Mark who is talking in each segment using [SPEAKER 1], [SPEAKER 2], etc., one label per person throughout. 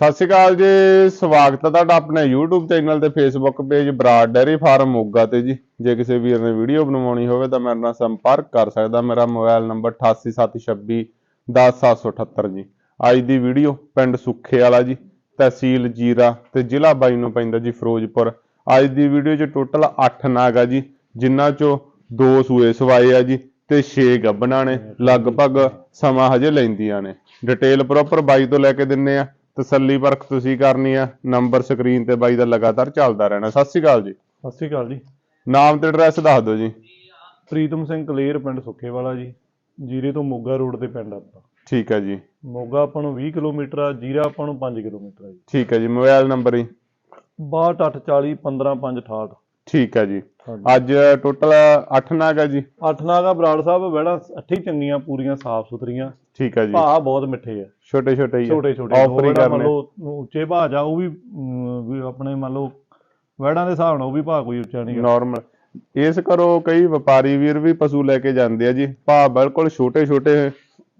[SPEAKER 1] ਸਤਿ ਸ਼੍ਰੀ ਅਕਾਲ ਜੀ, ਸਵਾਗਤ ਹੈ ਤੁਹਾਡਾ ਆਪਣੇ YouTube ਚੈਨਲ ਤੇ Facebook page Broad dairy farm Moga ਤੇ ਜੀ। ਜੇ ਕਿਸੇ ਵੀਰ ਨੇ ਵੀਡੀਓ ਬਣਵਾਉਣੀ ਹੋਵੇ ਤਾਂ ਮੇਰੇ ਨਾਲ ਸੰਪਰਕ ਕਰ ਸਕਦਾ, ਮੇਰਾ ਮੋਬਾਈਲ ਨੰਬਰ 8876 10778 ਜੀ। ਅੱਜ ਦੀ ਵੀਡੀਓ ਪਿੰਡ ਸੁੱਖੇ ਵਾਲਾ ਜੀ, ਤਹਿਸੀਲ ਜੀਰਾ ਤੇ ਜ਼ਿਲ੍ਹਾ ਬਾਈ ਨੂੰ ਪੈਂਦਾ ਜੀ, ਫਿਰੋਜ਼ਪੁਰ। ਅੱਜ ਦੀ ਵੀਡੀਓ 'ਚ ਟੋਟਲ 8 ਨਾਗ ਆ ਜੀ, ਜਿਨ੍ਹਾਂ 'ਚੋਂ ਦੋ ਸੂਏ ਸਵਾਏ ਆ ਜੀ ਤੇ 6 ਗੱਬਣਾ ਨੇ, ਲਗਭਗ ਸਮਾਂ ਹਜੇ ਲੈਂਦੀਆਂ ਨੇ। ਡਿਟੇਲ ਪ੍ਰੋਪਰ ਬਾਈ ਤੋਂ ਲੈ ਕੇ ਦਿੰਨੇ ਆ। ਤਸੱਲੀ ਪਰਖ ਤੁਸੀਂ ਕਰਨੀ ਆ ਨੰਬਰ ਸਕਰੀਨ ਤੇ ਬਾਈ ਦਾ ਲਗਾਤਾਰ ਚੱਲਦਾ ਰਹਿਣਾ। ਸਤਿ ਸ਼੍ਰੀ ਅਕਾਲ ਜੀ।
[SPEAKER 2] ਸਤਿ ਸ਼੍ਰੀ ਅਕਾਲ ਜੀ।
[SPEAKER 1] ਨਾਮ ਤੇ ਐਡਰੈਸ ਦੱਸ ਦਿਓ ਜੀ।
[SPEAKER 2] ਪ੍ਰੀਤਮ ਸਿੰਘ ਕਲੇਰ ਪਿੰਡ ਸੁੱਖੇਵਾਲਾ ਜੀ ਜੀਰੇ ਤੋਂ ਮੋਗਾ ਰੋਡ ਤੇ ਪਿੰਡ ਆਪਣਾ
[SPEAKER 1] ਠੀਕ ਹੈ ਜੀ।
[SPEAKER 2] ਮੋਗਾ ਆਪਾਂ ਨੂੰ 20 ਕਿਲੋਮੀਟਰ ਆ ਜੀਰਾ ਆਪਾਂ ਨੂੰ 5 ਕਿਲੋਮੀਟਰ ਆ ਜੀ।
[SPEAKER 1] ਠੀਕ ਹੈ ਜੀ ਮੋਬਾਈਲ ਨੰਬਰ ਜੀ।
[SPEAKER 2] 6240 15568
[SPEAKER 1] ਠੀਕ ਹੈ ਜੀ। ਅੱਜ ਟੋਟਲ 8 ਨਾਗ ਹੈ ਜੀ।
[SPEAKER 2] ਅੱਠ ਨਾਗਾ ਬਰਾੜ ਸਾਹਿਬ ਵਹਿੜਾ ਅੱਠੀ ਚੰਗੀਆਂ ਪੂਰੀਆਂ ਸਾਫ਼ ਸੁਥਰੀਆਂ
[SPEAKER 1] ਠੀਕ ਹੈ ਜੀ।
[SPEAKER 2] ਭਾਅ ਬਹੁਤ ਮਿੱਠੇ ਆ।
[SPEAKER 1] ਛੋਟੇ ਛੋਟੇ ਹੀ
[SPEAKER 2] ਛੋਟੇ ਛੋਟੇ।
[SPEAKER 1] ਆਫਰ ਹੀ
[SPEAKER 2] ਮੰਨ ਲਓ ਉੱਚੇ ਭਾਅ ਜਾ ਉਹ ਵੀ ਆਪਣੇ ਮੰਨ ਲਓ ਵਹਿੜਾਂ ਦੇ ਹਿਸਾਬ ਨਾਲ ਉਹ ਵੀ ਭਾਅ ਕੋਈ ਉੱਚਾ ਨਹੀਂ
[SPEAKER 1] ਨਾਰਮਲ ਇਸ ਕਰੋ ਕਈ ਵਪਾਰੀ ਵੀਰ ਵੀ ਪਸ਼ੂ ਲੈ ਕੇ ਜਾਂਦੇ ਆ ਜੀ। ਭਾਅ ਬਿਲਕੁਲ ਛੋਟੇ ਛੋਟੇ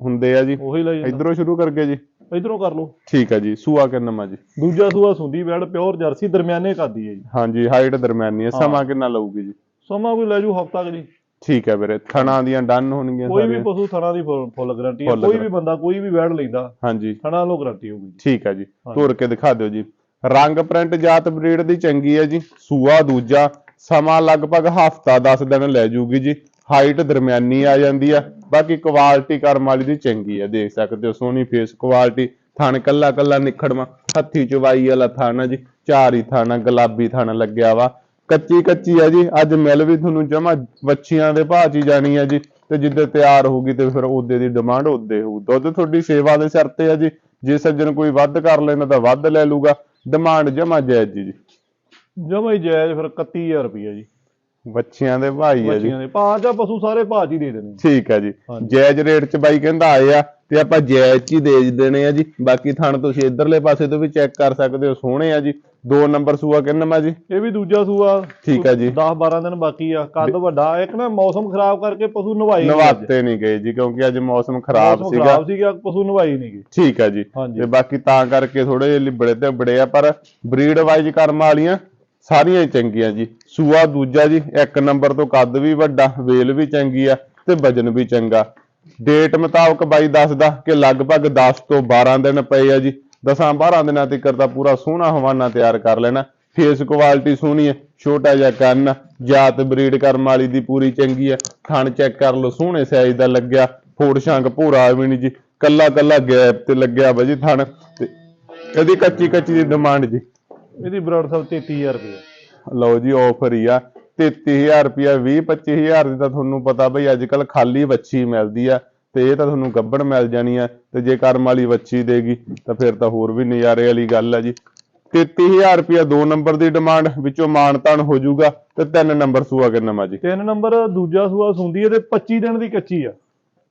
[SPEAKER 1] ਹੁੰਦੇ ਆ ਜੀ।
[SPEAKER 2] ਉਹੀ ਲੈ
[SPEAKER 1] ਇਧਰੋਂ ਸ਼ੁਰੂ ਕਰਕੇ ਜੀ।
[SPEAKER 2] ਇਧਰੋਂ ਕਰ ਲਓ।
[SPEAKER 1] ਠੀਕ ਹੈ ਜੀ ਸੂਆ ਕਿੰਨਾ ਮਾ ਜੀ?
[SPEAKER 2] ਦੂਜਾ ਸੂਆ ਸੁੰਦੀ ਵੈੜ ਪਿਓਰ ਜਰਸੀ ਦਰਮਿਆਨੇ ਕਰਦੀ ਹੈ ਜੀ।
[SPEAKER 1] ਹਾਂਜੀ ਹਾਈਟ ਦਰਮਿਆਨੀ ਹੈ। ਸਮਾਂ ਕਿੰਨਾ ਲਊਗੀ ਜੀ?
[SPEAKER 2] ਸਮਾਂ ਕੋਈ ਲੈ ਜੂ ਹਫਤਾ ਕੁ ਜੀ।
[SPEAKER 1] ਠੀਕ ਹੈ ਵੀਰੇ ਥਣਾ ਦੀਆਂ ਡਨ ਹੋਣਗੀਆਂ
[SPEAKER 2] ਕੋਈ ਵੀ ਪਸ਼ੂ ਥਣਾ ਦੀ ਫੁੱਲ- ਗਾਰੰਟੀ ਹੈ ਕੋਈ ਵੀ ਬੰਦਾ ਕੋਈ ਵੀ ਵੈੜ ਲੈਂਦਾ
[SPEAKER 1] ਹਾਂਜੀ।
[SPEAKER 2] ਥਣਾ ਲੋ ਗਾਰੰਟੀ ਹੋਊਗੀ
[SPEAKER 1] ਠੀਕ ਹੈ ਜੀ ਤੋਰ ਕੇ ਦਿਖਾ ਦਿਓ ਜੀ। ਰੰਗ ਪ੍ਰਿੰਟ ਜਾਤ ਬਰੀਡ ਦੀ ਚੰਗੀ ਹੈ ਜੀ ਸੂਆ ਦੂਜਾ ਸਮਾਂ ਲਗਭਗ ਹਫਤਾ 10 ਦਿਨ ਲੈ ਜੂਗੀ ਜੀ। ਹਾਈਟ ਦਰਮਿਆਨੀ ਆ ਜਾਂਦੀ ਆ ਬਾਕੀ ਕੁਆਲਿਟੀ ਕਰਮ ਵਾਲੀ ਦੀ ਚੰਗੀ ਆ ਦੇਖ ਸਕਦੇ ਹੋ ਸੋਹਣੀ ਫੇਸ ਕੁਆਲਿਟੀ ਥਣ ਕੱਲਾ ਕੱਲਾ ਨਿਖੜਵਾ ਹੱਥੀ ਚਵਾਈ ਵਾਲਾ ਥਣ ਜੀ ਚਾਰ ਹੀ ਥਣ ਆ, ਗੁਲਾਬੀ ਥਣ ਲੱਗਿਆ ਵਾ। ਕੱਚੀ ਕੱਚੀ ਆ ਜੀ ਅੱਜ ਮਿਲ ਵੀ ਤੁਹਾਨੂੰ ਜਮਾ ਵੱਛੀਆਂ ਦੇ ਭਾਅ ਚ ਹੀ ਜਾਣੀ ਆ ਜੀ ਤੇ ਜਿੱਦੇ ਤਿਆਰ ਹੋਊਗੀ ਤੇ ਫਿਰ ਉਹਦੇ ਦੀ ਡਿਮਾਂਡ ਉਹਦੇ ਹੋਊ। ਦੁੱਧ ਤੁਹਾਡੀ ਸੇਵਾ ਦੇ ਸਿਰ ਤੇ ਆ ਜੀ ਜੇ ਸੱਜਣ ਕੋਈ ਵੱਧ ਕਰ ਲੈਂਦਾ ਤਾਂ ਵੱਧ ਲੈ ਲੂਗਾ ਡਿਮਾਂਡ ਜਮਾ ਜਾਇਜ਼ ਜੀ।
[SPEAKER 2] ਜਮਾ ਹੀ ਜਾਇਜ਼ ਫਿਰ 31000 ਰੁਪਏ ਜੀ।
[SPEAKER 1] ਵੱਛੀਆਂ ਦੇ ਭਾਈ ਆ ਜੀ।
[SPEAKER 2] ਬੱਚੀਆਂ ਦੇ ਭਾਅ ਜਾਂ ਪਸ਼ੂ ਸਾਰੇ ਭਾਅ 'ਚ ਹੀ ਦੇ ਦੇਣੇ।
[SPEAKER 1] ਠੀਕ ਹੈ ਜੀ। ਜਾਇਜ਼ ਰੇਟ ਚ ਬਾਈ ਕਹਿੰਦਾ ਆਏ ਆ ਤੇ ਆਪਾਂ ਜਾਇਜ਼ ਚ ਹੀ ਦੇ ਦੇਣੇ ਆ ਜੀ। ਬਾਕੀ ਥਣ ਤੁਸੀਂ ਇਧਰਲੇ ਪਾਸੇ ਤੋਂ ਵੀ ਚੈੱਕ ਕਰ ਸਕਦੇ ਹੋ ਸੋਹਣੇ ਆ ਜੀ। ਦੋ ਨੰਬਰ ਸੂਆ ਕਿੰਨਾ ਜੀ?
[SPEAKER 2] ਇਹ ਵੀ ਦੂਜਾ ਸੂਆ।
[SPEAKER 1] ਠੀਕ ਹੈ ਜੀ।
[SPEAKER 2] 10 12 ਦਿਨ ਬਾਕੀ ਆ। ਕੱਦ ਵੱਡਾ। ਇੱਕ ਨਾ ਮੌਸਮ ਖਰਾਬ ਕਰਕੇ ਪਸ਼ੂ ਨਵਾਈ।
[SPEAKER 1] ਨਵਾਤੇ ਨਹੀਂ ਗਏ ਜੀ ਕਿਉਂਕਿ ਅੱਜ ਮੌਸਮ ਖਰਾਬ ਸੀਗਾ।
[SPEAKER 2] ਖਰਾਬ ਸੀਗਾ ਪਸ਼ੂ ਨਵਾਈ ਨਹੀਂ ਗਈ
[SPEAKER 1] ਠੀਕ ਹੈ ਜੀ। ਤੇ ਬਾਕੀ ਤਾਂ ਕਰਕੇ ਥੋੜੇ ਜਿਹੇ ਲਿਬੜੇ ਤੇ ਬੜੇ ਆ ਪਰ ਬਰੀਡ ਵਾਈਜ਼ ਕਰਮ ਵਾਲੀਆਂ ਸਾਰੀਆਂ ਹੀ ਚੰਗੀਆਂ ਜੀ। ਸੂਆ ਦੂਜਾ ਜੀ ਇੱਕ ਨੰਬਰ ਤੋਂ ਕੱਦ ਵੀ ਵੱਡਾ ਵੇਲ ਵੀ ਚੰਗੀ ਆ ਤੇ ਵਜਨ ਵੀ ਚੰਗਾ। ਡੇਟ ਮੁਤਾਬਕ ਬਾਈ ਦੱਸਦਾ ਕਿ ਲਗਭਗ 10 ਤੋਂ 12 ਦਿਨ ਪਏ ਆ ਜੀ। 10 12 ਦਿਨਾਂ ਤੱਕ ਤਾਂ ਪੂਰਾ ਸੋਹਣਾ ਹਵਾਨਾ ਤਿਆਰ ਕਰ ਲੈਣਾ। ਫੇਸ ਕੁਆਲਿਟੀ ਸੋਹਣੀ ਹੈ ਛੋਟਾ ਜਿਹਾ ਕੰਨ ਜਾਤ ਬਰੀਡ ਕਰਮ ਵਾਲੀ ਦੀ ਪੂਰੀ ਚੰਗੀ ਆ ਥਣ ਚੈੱਕ ਕਰ ਲਓ ਸੋਹਣੇ ਸਾਈਜ਼ ਦਾ ਲੱਗਿਆ। ਫੋੜ ਸ਼ੰਕ ਭੂਰਾ ਵੀ ਨਹੀਂ ਜੀ। ਕੱਲਾ ਕੱਲਾ ਗੈਪ ਤੇ ਲੱਗਿਆ ਵਾ ਜੀ ਥਣ। ਤੇ ਇਹਦੀ ਕੱਚੀ ਕੱਚੀ ਦੀ ਡਿਮਾਂਡ ਜੀ।
[SPEAKER 2] ਇਹਦੀ ਬਰਾੜ ਸਾਹਿਬ 33000 ਰੁਪਏ
[SPEAKER 1] ਲਓ ਜੀ ਆਫਰ ਹੀ ਆ। 33000 ਰੁਪਿਆ 20 25000 ਦੀ ਤਾਂ ਤੁਹਾਨੂੰ ਪਤਾ ਬਈ ਅੱਜ ਕੱਲ ਖਾਲੀ ਵੱਛੀ ਮਿਲਦੀ ਆ। ਤੇ ਇਹ ਤਾਂ ਤੁਹਾਨੂੰ ਗੱਬੜ ਮਿਲ ਜਾਣੀ ਆ, ਤੇ ਜੇ ਕਰਮ ਵਾਲੀ ਵੱਛੀ ਦੇਗੀ, ਤਾਂ ਫਿਰ ਤਾਂ ਹੋਰ ਵੀ ਨਜ਼ਾਰੇ ਵਾਲੀ ਗੱਲ ਆ ਜੀ। 33000 ਰੁਪਿਆ ਦੋ ਨੰਬਰ ਦੀ ਡਿਮਾਂਡ, ਵਿੱਚੋਂ ਮਾਨ ਤਾਨ ਹੋ ਜਾਊਗਾ, ਤੇ ਤਿੰਨ ਨੰਬਰ ਸੂਆ ਕਿੰਨਾ ਮਾ ਜੀ।
[SPEAKER 2] ਤਿੰਨ ਨੰਬਰ, ਦੂਜਾ ਸੂਆ ਸੁੰਦੀ ਹੈ ਤੇ 25 ਦਿਨ ਦੀ ਕੱਚੀ ਆ।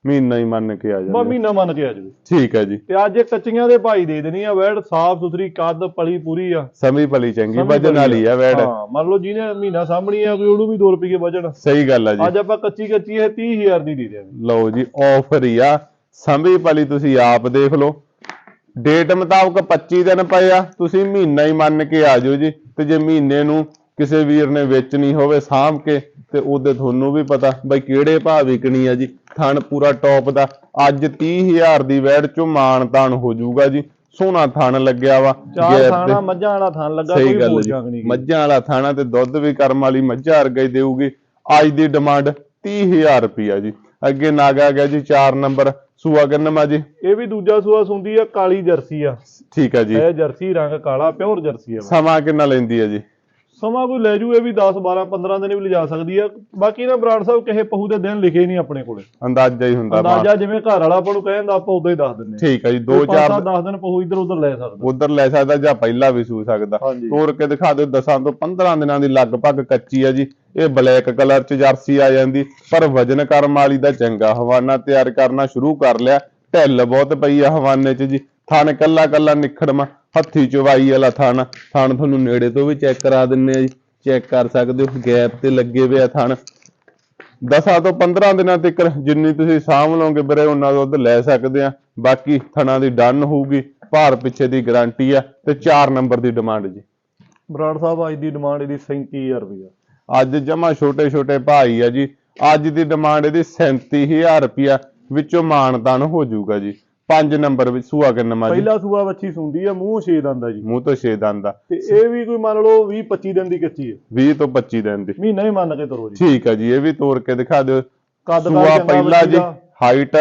[SPEAKER 1] ਮਹੀਨਾ ਹੀ ਮੰਨ ਕੇ ਆ
[SPEAKER 2] ਬਾ
[SPEAKER 1] ਜਾਂਦਾ
[SPEAKER 2] ਮਹੀਨਾ ਮੰਨ ਕੇ ਆ ਜਾਵੇ।
[SPEAKER 1] ਠੀਕ ਹੈ ਜੀ।
[SPEAKER 2] ਤੇ ਅੱਜ ਇਹ ਕੱਚੀਆਂ ਦੇ ਭਾਈ ਦੇ ਦੇਣੀ ਆ ਵੈੜ ਸਾਫ਼ ਸੁਥਰੀ ਕੱਦ ਪਲੀ ਪੂਰੀ ਆ।
[SPEAKER 1] ਸਮੀ ਭਲੀ ਚੰਗੀ
[SPEAKER 2] ਸਮਝ
[SPEAKER 1] ਵਜਨ ਵਾਲੀ ਆ ਵੈੜ।
[SPEAKER 2] ਹਾਂ ਮੰਨ ਲਓ ਜਿਹਨੇ ਮਹੀਨਾ ਸਾਹਮਣੀ ਆ ਕੋਈ ਉਹਨੂੰ ਵੀ 2 ਰੁਪਏ ਵਜਣ
[SPEAKER 1] ਸਹੀ ਗੱਲ ਆ ਜੀ।
[SPEAKER 2] ਅੱਜ ਆਪਾਂ ਕੱਚੀ ਕੱਚੀ ਇਹ 30000 ਦੀ ਦੇ ਦਿਆਂਗੇ।
[SPEAKER 1] ਲਓ ਜੀ ਆਫਰ ਹੀ ਆ। ਸੰਭੀ ਭਲੀ ਤੁਸੀਂ ਆਪ ਦੇਖ ਲਓ। ਡੇਟ ਮੁਤਾਬਕ 25 ਦਿਨ ਪਏ ਆ ਤੁਸੀਂ ਮਹੀਨਾ ਹੀ ਮੰਨ ਕੇ ਆ ਜਾਓ ਜੀ। ਤੇ ਜੇ ਮਹੀਨੇ ਨੂੰ ਕਿਸੇ ਵੀਰ ਨੇ ਵੇਚਣੀ ਹੋਵੇ ਸਾਂਭ ਕੇ ਤੇ ਉਹਦੇ ਤੁਹਾਨੂੰ ਵੀ ਪਤਾ ਬਈ ਕਿਹੜੇ ਭਾਅ ਵਿਕਣੀ ਆ ਜੀ। ਥਣ ਪੂਰਾ ਟੌਪ ਦਾ। ਅੱਜ 30000 ਦੀ ਵੈੜ ਚੋਂ ਮਾਨ ਤਾਨ ਹੋ ਜਾਊਗਾ ਜੀ। ਸੋਹਣਾ ਥਣ ਲੱਗਿਆ ਵਾ।
[SPEAKER 2] ਚਾਰ। ਥਾਣਾ ਮੱਝਾਂ ਵਾਲਾ ਥਾਨ ਲੱਗਾ
[SPEAKER 1] ਸਹੀ
[SPEAKER 2] ਕੋਈ
[SPEAKER 1] ਗੱਲ
[SPEAKER 2] ਬੋਲ
[SPEAKER 1] ਜੀ।
[SPEAKER 2] ਜਾਂਗ ਨਹੀਂ।
[SPEAKER 1] ਮੱਝਾਂ ਵਾਲਾ ਥਾਣਾ ਤੇ ਦੁੱਧ ਵੀ ਕਰਮ ਵਾਲੀ ਮੱਝਾਂ ਵਰਗਾ ਹੀ ਦੇਊਗੀ। ਅੱਜ ਦੀ ਡਿਮਾਂਡ 30000 ਰੁਪਿਆ ਜੀ। ਅੱਗੇ ਨਾਗਾ ਗਿਆ ਜੀ 4 ਨੰਬਰ। ਸੂਆ ਗੰਨਮਾ ਜੀ?
[SPEAKER 2] ਇਹ ਵੀ ਦੂਜਾ ਸੂਆ ਸੁੰਦੀ ਆ ਕਾਲੀ ਜਰਸੀ ਆ।
[SPEAKER 1] ਠੀਕ ਹੈ ਜੀ।
[SPEAKER 2] ਇਹ ਜਰਸੀ ਰੰਗ ਕਾਲਾ ਪਿਓਰ ਜਰਸੀ ਆ।
[SPEAKER 1] ਸਮਾਂ ਕਿੰਨਾ ਲੈਂਦੀ ਹੈ ਜੀ?
[SPEAKER 2] ਸਮਾਂ ਕੋਈ ਲੈ ਜੂ ਇਹ ਵੀ 10 12 15 ਦਿਨ ਵੀ ਲਿਜਾ ਸਕਦੀ ਆ। ਬਾਕੀ ਨਾ ਬਰਾੜ ਸਾਹਿਬ ਕਿਸੇ ਪਹੂ ਦੇ ਦਿਨ ਲਿਖੇ ਨਹੀਂ ਆਪਣੇ ਕੋਲੇ।
[SPEAKER 1] ਅੰਦਾਜ਼ਾ ਹੀ ਹੁੰਦਾ
[SPEAKER 2] ਅੰਦਾਜ਼ਾ ਜਿਵੇਂ ਘਰ ਵਾਲਾ ਆਪਾਂ ਨੂੰ ਕਹਿੰਦਾ ਆਪਾਂ ਉਦਾਂ ਹੀ ਦੱਸ ਦਿੰਨੇ ਆ
[SPEAKER 1] ਠੀਕ ਹੈ ਜੀ 2 4
[SPEAKER 2] 10 ਦਿਨ ਪਹੂ ਇੱਧਰ ਉੱਧਰ ਲੈ ਸਕਦਾ।
[SPEAKER 1] ਉਧਰ ਲੈ ਸਕਦਾ ਜਾਂ ਪਹਿਲਾਂ ਵੀ ਸੂ ਸਕਦਾ। ਤੋੜ ਕੇ ਦਿਖਾ ਦਿਓ 10 ਤੋਂ 15 ਦਿਨਾਂ ਦੀ ਲਗਭਗ ਕੱਚੀ ਹੈ ਜੀ। ਇਹ ਬਲੈਕ ਕਲਰ ਚ ਜਰਸੀ ਆ ਜਾਂਦੀ ਪਰ ਵਜਨ ਕਰਮ ਵਾਲੀ ਦਾ ਚੰਗਾ ਹਵਾਨਾ ਤਿਆਰ ਕਰਨਾ ਸ਼ੁਰੂ ਕਰ ਲਿਆ। ਢਿੱਲ ਬਹੁਤ ਪਈ ਆ ਹਵਾਨੇ ਚ ਜੀ। ਥਣ ਕੱਲਾ ਕੱਲਾ ਨਿਖੜਮਾ। ਹੱਥੀ ਚਵਾਈ ਵਾਲਾ ਥਣ ਥਣ ਤੁਹਾਨੂੰ ਨੇੜੇ ਤੋਂ ਵੀ ਚੈੱਕ ਕਰਾ ਦਿੰਨੇ ਆ ਜੀ। ਚੈੱਕ ਕਰ ਸਕਦੇ ਹੋ ਗੈਪ ਤੇ ਲੱਗੇ ਹੋਏ ਆ ਥਣ। 10 ਤੋਂ 15 ਦਿਨਾਂ ਤੱਕ ਜਿੰਨੀ ਤੁਸੀਂ ਸਾਂਭ ਲਓਗੇ ਵੀਰੇ ਉਹਨਾਂ ਦੁੱਧ ਲੈ ਸਕਦੇ ਆ। ਬਾਕੀ ਥਣਾ ਦੀ ਡਨ ਹੋਊਗੀ ਭਾਰ ਪਿੱਛੇ ਦੀ ਗਾਰੰਟੀ ਆ ਤੇ 4 ਨੰਬਰ ਦੀ ਡਿਮਾਂਡ ਜੀ।
[SPEAKER 2] ਬਰਾੜ ਸਾਹਿਬ ਅੱਜ ਦੀ ਡਿਮਾਂਡ ਇਹਦੀ 37000 ਰੁਪਇਆ
[SPEAKER 1] ਅੱਜ ਜਮਾ ਛੋਟੇ ਛੋਟੇ ਭਾਈ ਆ ਜੀ। ਅੱਜ ਦੀ ਡਿਮਾਂਡ ਇਹਦੀ 37000 ਰੁਪਿਆ ਵਿੱਚੋਂ ਮਾਨਦਾਨ ਹੋ ਜਾਊਗਾ ਜੀ। 5 ਨੰਬਰ ਵਿੱਚ ਸੂਆ ਕਿੰਨਾ ਜੀ
[SPEAKER 2] ਪਹਿਲਾ ਸੂਆ ਵੱਛੀ ਸੁੰਦੀ ਆ ਮੂੰਹ ਛੇ ਦੰਦ ਜੀ।
[SPEAKER 1] ਮੂੰਹ ਤੋਂ 6 ਦੰਦ
[SPEAKER 2] ਤੇ ਇਹ ਵੀ ਕੋਈ ਮੰਨ ਲਓ 20 25 ਦਿਨ ਦੀ ਕੱਚੀ ਹੈ
[SPEAKER 1] 20 ਤੋਂ 25 ਦਿਨ ਦੀ।
[SPEAKER 2] ਮਹੀਨਾ ਹੀ ਮੰਨ ਕੇ ਤੁਰੋ ਜੀ।
[SPEAKER 1] ਠੀਕ ਆ ਜੀ ਇਹ ਵੀ ਤੋੜ ਕੇ ਦਿਖਾ ਦਿਓ। ਸੂਆ ਪਹਿਲਾ ਜੀ। ਹਾਈਟ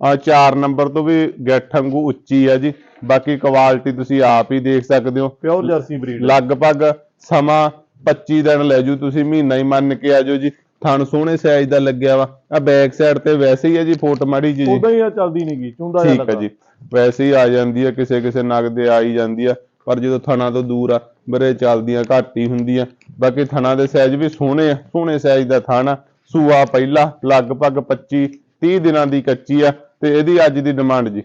[SPEAKER 1] ਆ 4 ਨੰਬਰ ਤੋਂ ਵੀ ਗਿੱਠ ਵਾਂਗੂ ਉੱਚੀ ਆ ਜੀ। ਬਾਕੀ ਕੁਆਲਿਟੀ ਤੁਸੀਂ ਆਪ ਹੀ ਦੇਖ ਸਕਦੇ ਹੋ।
[SPEAKER 2] ਪਿਓਰ ਜਰਸੀ ਬਰੀਡ
[SPEAKER 1] ਲਗਭਗ ਸਮਾਂ 25 ਦਿਨ ਲੈ ਜੂ ਤੁਸੀਂ ਮਹੀਨਾ ਹੀ ਮੰਨ ਕੇ ਆਜੋ ਜੀ। ਥਣ ਸੋਹਣੇ ਸਾਈਜ਼ ਦਾ ਲੱਗਿਆ ਵਾ। ਆ ਬੈਕ ਸਾਈਡ ਤੇ ਵੈਸੇ ਹੀ ਆ ਜੀ ਫੋਟ ਮਾੜੀ ਜੀ।
[SPEAKER 2] ਉਦਾਂ ਹੀ ਆ ਚੱਲਦੀ ਨਹੀਂਗੀ ਚੁੰਦਾ
[SPEAKER 1] ਠੀਕ ਹੈ ਜੀ। ਵੈਸੇ ਹੀ ਆ ਜਾਂਦੀ ਆ ਕਿਸੇ ਕਿਸੇ ਨਗ ਦੇ ਆ ਹੀ ਜਾਂਦੀ ਆ ਪਰ ਜਦੋਂ ਥਣਾ ਤੋਂ ਦੂਰ ਆ ਬਰੇ ਚੱਲਦੀਆਂ ਘੱਟ ਹੀ ਹੁੰਦੀਆਂ। ਬਾਕੀ ਥਣਾ ਦੇ ਸਾਈਜ਼ ਵੀ ਸੋਹਣੇ ਆ ਸੋਹਣੇ ਸਾਈਜ਼ ਦਾ ਥਣ ਆ। ਸੂਆ ਪਹਿਲਾ ਲਗਭਗ 25 30 ਦਿਨਾਂ ਦੀ ਕੱਚੀ ਆ ਤੇ ਇਹਦੀ ਅੱਜ ਦੀ ਡਿਮਾਂਡ ਜੀ।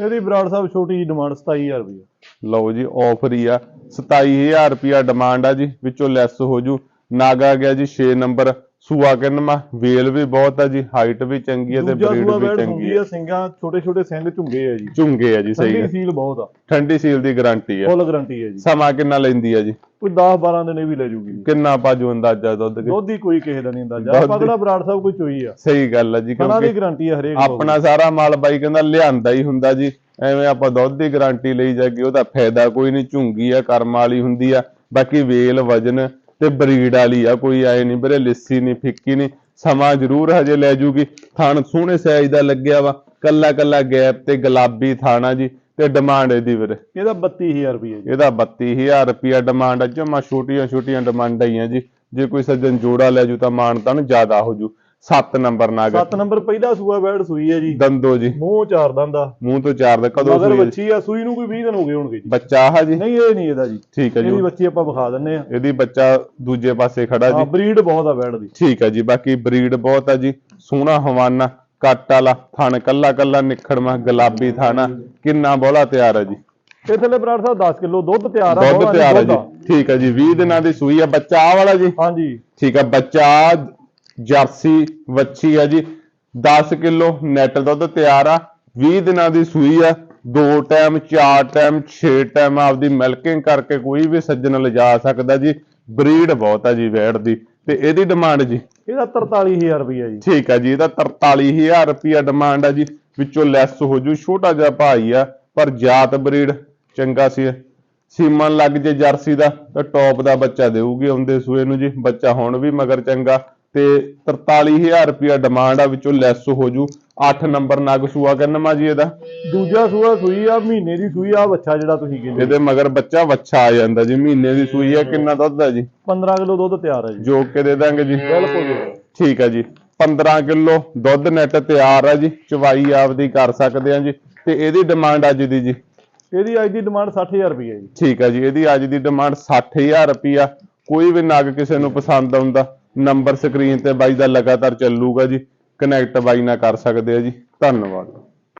[SPEAKER 2] ਇਹਦੀ ਬਰਾੜ ਸਾਹਿਬ ਛੋਟੀ ਜੀ ਡਿਮਾਂਡ 27000 ਰੁਪਇਆ
[SPEAKER 1] ਲਓ ਜੀ ਆਫਰ ਹੀ ਆ। 27000 ਰੁਪਿਆ ਡਿਮਾਂਡ ਆ ਜੀ ਵਿੱਚੋਂ ਲੈਸ ਹੋ ਜੂ। ਨਾਗਾ ਗਿਆ ਜੀ 6 ਨੰਬਰ। ਸੂਆ ਕਿੰਨਮਾ ਵੇਲ ਵੀ ਬਹੁਤ ਆ ਜੀ ਹਾਈਟ ਵੀ ਚੰਗੀ ਆ ਤੇ ਬਰੀਡ ਵੀ ਚੰਗੀ ਆ।
[SPEAKER 2] ਸਿੰਘਾਂ ਛੋਟੇ ਛੋਟੇ ਸਿੰਘ ਝੁੰਗੇ ਆ ਜੀ।
[SPEAKER 1] ਝੁੰਗੇ ਆ ਜੀ ਸਹੀ
[SPEAKER 2] ਠੰਡੀ
[SPEAKER 1] ਹੈ
[SPEAKER 2] ਸੀਲ ਬਹੁਤ ਆ।
[SPEAKER 1] ਠੰਡੀ ਸੀਲ ਦੀ ਗਾਰੰਟੀ ਆ।
[SPEAKER 2] ਫੁੱਲ ਗਾਰੰਟੀ ਹੈ ਜੀ।
[SPEAKER 1] ਸਮਾਂ ਕਿੰਨਾ ਲੈਂਦੀ ਆ ਜੀ?
[SPEAKER 2] ਕੋਈ 10 12 ਦਿਨ ਇਹ ਵੀ ਲੈ ਜੂਗੀ।
[SPEAKER 1] ਕਿੰਨਾ ਪਾਜੂ ਅੰਦਾਜ਼ਾ ਦੁੱਧ
[SPEAKER 2] ਦੁੱਧ ਹੀ ਕੋਈ ਕਿਸੇ ਦਾ ਨਹੀਂ ਅੰਦਾਜ਼ਾ। ਕਿਹੜਾ ਬਰਾੜ ਸਾਹਿਬ ਕੋਈ ਚੋਈ ਆ।
[SPEAKER 1] ਸਹੀ ਗੱਲ ਆ ਜੀ
[SPEAKER 2] ਖਾਣਾ ਦੀ
[SPEAKER 1] ਕਿਉਂਕਿ
[SPEAKER 2] ਗਾਰੰਟੀ ਆ ਹਰੇਕ
[SPEAKER 1] ਆਪਣਾ ਸਾਰਾ ਮਾਲ ਬਾਈ ਕਹਿੰਦਾ ਲਿਆਂਦਾ ਹੀ ਹੁੰਦਾ ਜੀ। ਐਵੇਂ ਆਪਾਂ ਦੁੱਧ ਦੀ ਗਾਰੰਟੀ ਲਈ ਜਾਗੇ ਉਹਦਾ ਫਾਇਦਾ ਕੋਈ ਨਹੀਂ ਝੁੰਗੀ ਆ ਕਰਮ ਵਾਲੀ ਹੁੰਦੀ ਆ। ਬਾਕੀ ਵੇਲ ਵਜਨ ਤੇ ਬਰੀਡ ਵਾਲੀ ਆ ਕੋਈ ਆਏ ਨਹੀਂ ਵੀਰੇ ਲਿੱਸੀ ਨਹੀਂ ਫਿੱਕੀ ਨਹੀਂ ਸਮਾਂ ਜ਼ਰੂਰ ਹਜੇ ਲੈ ਜੂਗੀ। ਥਣ ਸੋਹਣੇ ਸਾਈਜ਼ ਦਾ ਲੱਗਿਆ ਵਾ ਕੱਲਾ ਕੱਲਾ ਗੈਪ ਤੇ ਗੁਲਾਬੀ ਥਾਣਾ ਜੀ ਤੇ ਡਿਮਾਂਡ ਇਹਦੀ ਵੀਰੇ।
[SPEAKER 2] ਇਹਦਾ 32000 ਰੁਪਏ ਜੀ।
[SPEAKER 1] ਇਹਦਾ 32000 ਰੁਪਿਆ ਡਿਮਾਂਡ ਆ ਜਮਾ ਛੋਟੀਆਂ ਛੋਟੀਆਂ ਡਿਮਾਂਡਾਂ ਹੀ ਆ ਜੀ। ਜੇ ਕੋਈ ਸੱਜਣ ਜੋੜਾ ਲੈ ਜੂ ਤਾਂ ਮਾਨਤਾਨ ਜ਼ਿਆਦਾ ਹੋ ਜੂ। 7 ਨੰਬਰ ਨਾਗ।
[SPEAKER 2] 7 ਨੰਬਰ ਪਹਿਲਾ ਸੂਆ ਬੈੜ ਸੂਈ ਹੈ ਜੀ।
[SPEAKER 1] ਦੰਦੋ ਜੀ।
[SPEAKER 2] ਮੂੰਹ ਚਾਰ ਦੰਦ ਆ।
[SPEAKER 1] ਮੂੰਹ ਤੋਂ ਚਾਰ ਦਾ ਕਦੋਂ
[SPEAKER 2] ਮਗਰ
[SPEAKER 1] ਸੂਈ
[SPEAKER 2] ਬੱਚੀ ਆ ਸੂਈ ਨੂੰ ਕੋਈ 20 ਦਿਨ ਹੋ ਗਏ ਹੋਣਗੇ ਜੀ।
[SPEAKER 1] ਬੱਚਾ ਆ ਜੀ
[SPEAKER 2] ਨਹੀਂ ਇਹ ਨਹੀਂ ਇਹਦਾ ਜੀ।
[SPEAKER 1] ਠੀਕ ਹੈ ਜੀ।
[SPEAKER 2] ਇਹਦੀ ਬੱਚੀ ਆਪਾਂ ਵਿਖਾ ਦਿੰਨੇ ਆ
[SPEAKER 1] ਇਹਦੀ ਬੱਚਾ ਦੂਜੇ ਪਾਸੇ ਖੜਾ ਜੀ।
[SPEAKER 2] ਬਰੀਡ ਬਹੁਤ ਆ ਬੈੜ ਦੀ।
[SPEAKER 1] ਠੀਕ ਹੈ ਜੀ ਬਾਕੀ ਬਰੀਡ ਬਹੁਤ ਆ ਜੀ। ਸੋਹਣਾ ਹਵਾਨਾ ਕੱਟ ਵਾਲਾ ਥਣ ਕੱਲਾ ਕੱਲਾ ਨਿਖੜਮਾ ਗੁਲਾਬੀ ਥਾਣਾ ਕਿੰਨਾ ਬੋਲਾ ਤਿਆਰ ਹੈ ਜੀ।
[SPEAKER 2] ਇਹ ਥੱਲੇ ਬਰਾੜ ਸਾਹਿਬ 10 ਕਿਲੋ ਦੁੱਧ ਤਿਆਰ ਆ
[SPEAKER 1] ਦੁੱਧ ਤਿਆਰ ਹੈ
[SPEAKER 2] ਦੁੱਧ
[SPEAKER 1] ਜੀ
[SPEAKER 2] ਆ।
[SPEAKER 1] ਠੀਕ ਹੈ ਜੀ 20 ਦਿਨਾਂ ਦੀ ਸੂਈ ਆ ਬੱਚਾ ਆ ਵਾਲਾ ਜੀ।
[SPEAKER 2] ਹਾਂਜੀ।
[SPEAKER 1] ਠੀਕ ਹੈ ਬੱਚਾ ਜਰਸੀ ਵੱਛੀ ਆ ਜੀ। 10 ਕਿਲੋ ਨੈਟ ਦੁੱਧ ਤਿਆਰ ਆ। 20 ਦਿਨਾਂ ਦੀ ਸੂਈ ਆ। ਦੋ ਟਾਈਮ ਚਾਰ ਟਾਈਮ 6 ਟਾਈਮ ਆਪਦੀ ਮਿਲਕਿੰਗ ਕਰਕੇ ਕੋਈ ਵੀ ਸੱਜਣ ਲਿਜਾ ਸਕਦਾ ਜੀ। ਬਰੀਡ ਬਹੁਤ ਆ ਜੀ ਵੈੜ ਦੀ। ਤੇ ਇਹਦੀ ਡਿਮਾਂਡ ਜੀ?
[SPEAKER 2] ਇਹਦਾ 43000 ਰੁਪਏ ਜੀ।
[SPEAKER 1] ਠੀਕ ਆ ਜੀ ਇਹਦਾ 43000 ਰੁਪਿਆ ਡਿਮਾਂਡ ਆ ਜੀ। ਵਿੱਚੋਂ ਲੈਸ ਹੋ ਜੂ ਛੋਟਾ ਜਿਹਾ ਭਾਈ ਆ ਪਰ ਜਾਤ ਬਰੀਡ ਚੰਗਾ ਸੀ। ਸੀਮਨ ਲੱਗ ਜੇ ਜਰਸੀ ਦਾ ਤਾਂ ਟੌਪ ਦਾ ਬੱਚਾ ਦੇਊਗੀ ਆਉਂਦੇ ਸੂਏ ਨੂੰ ਜੀ। ਬੱਚਾ ਹੁਣ ਵੀ ਮਗਰ ਚੰਗਾ। ਤੇ 43000 ਰੁਪਿਆ ਡਿਮਾਂਡ ਆ ਵਿੱਚੋਂ ਲੈਸ ਹੋ ਜੂ 8 ਨੰਬਰ ਨਗ ਸੂਆ ਕਰਨਮਾ ਜੀ ਇਹਦਾ।
[SPEAKER 2] ਦੂਜਾ ਸੂਆ ਸੂਈ ਆ ਮਹੀਨੇ ਦੀ ਸੂਈ ਆ ਬੱਚਾ ਜਿਹੜਾ ਤੁਸੀਂ ਕਹਿੰਦੇ
[SPEAKER 1] ਇਹਦੇ ਮਗਰ ਬੱਚਾ ਵੱਛਾ ਆ ਜਾਂਦਾ ਜੀ ਮਹੀਨੇ ਦੀ ਸੂਈ ਆ ਕਿੰਨਾ ਦੁੱਧ ਆ ਜੀ?
[SPEAKER 2] 15 ਕਿਲੋ ਦੁੱਧ ਤਿਆਰ ਹੈ ਜੀ।
[SPEAKER 1] ਜੋਕ ਕੇ ਦੇ ਦਾਂਗੇ ਜੀ।
[SPEAKER 2] ਬਿਲਕੁਲ।
[SPEAKER 1] ਠੀਕ ਹੈ ਜੀ। 15 ਕਿਲੋ ਦੁੱਧ ਨੈਟ ਤਿਆਰ ਆ ਜੀ ਚਵਾਈ ਆਪਦੀ ਕਰ ਸਕਦੇ ਆ ਜੀ। ਤੇ ਇਹਦੀ ਡਿਮਾਂਡ ਅੱਜ ਦੀ ਜੀ।
[SPEAKER 2] ਇਹਦੀ ਅੱਜ ਦੀ ਡਿਮਾਂਡ 60000 ਰੁਪਏ ਜੀ।
[SPEAKER 1] ਠੀਕ ਹੈ ਜੀ ਇਹਦੀ ਅੱਜ ਦੀ ਡਿਮਾਂਡ 60000 ਰੁਪਿਆ ਕੋਈ ਵੀ ਨਗ ਕਿਸੇ ਨੂੰ ਪਸੰਦ ਆਉਂਦਾ ਨੰਬਰ ਸਕਰੀਨ ਤੇ ਬਾਈ ਦਾ ਲਗਾਤਾਰ ਚੱਲੂਗਾ ਜੀ। ਕਨੈਕਟ ਬਾਈ ਨਾਲ ਕਰ ਸਕਦੇ ਆ ਜੀ। ਧੰਨਵਾਦ।